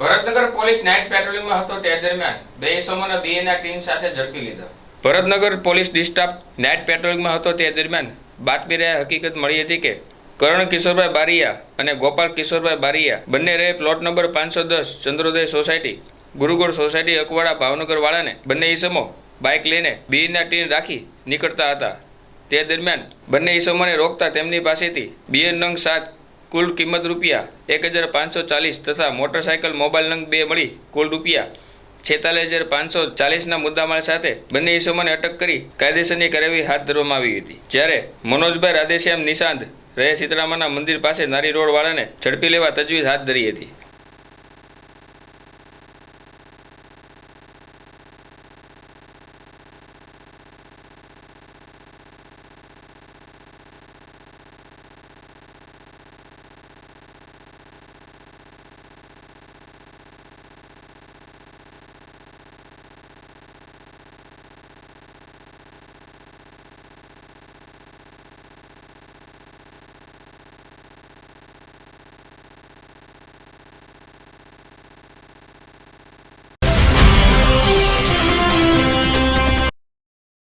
Bharatnagar police night પેટ્રોલિંગમાં હતો તે દરમિયાન બે ઇસમોને બીએના ટીમ સાથે ઝડપી લીધા. Bharatnagar police D staff night પેટ્રોલિંગમાં હતો તે દરમિયાન બાતમી રહ્યા હકીકત મળી હતી કે કરણ કિશોરભાઈ બારિયા અને ગોપાલ કિશોરભાઈ બારિયા બંને રહે પ્લોટ નંબર પાંચસો દસ ચંદ્રોદય સોસાયટી, ગુરુગોળ સોસાયટી અકવાડા ભાવનગર વાળાને બંને ઈસમો બાઇક લઈને બીએના ટીન રાખી નીકળતા હતા. તે દરમિયાન બંને ઈસમોને રોકતા તેમની પાસેથી બીએન નંગ સાત કુલ કિંમત રૂપિયા એક હજાર પાંચસો ચાલીસ તથા મોટરસાયકલ મોબાઈલ નંગ બે મળી કુલ રૂપિયા છેતાલીસ હજાર પાંચસો ચાલીસના મુદ્દામાલ સાથે બંને ઈસમોને અટક કરી કાયદેસરની કાર્યવાહી હાથ ધરવામાં આવી હતી. જ્યારે મનોજભાઈ રાધેશ્યામ નિશાંત રહે સીતરામાના મંદિર પાસે નારી રોડવાળાને ઝડપી લેવા તજવીજ હાથ ધરી હતી.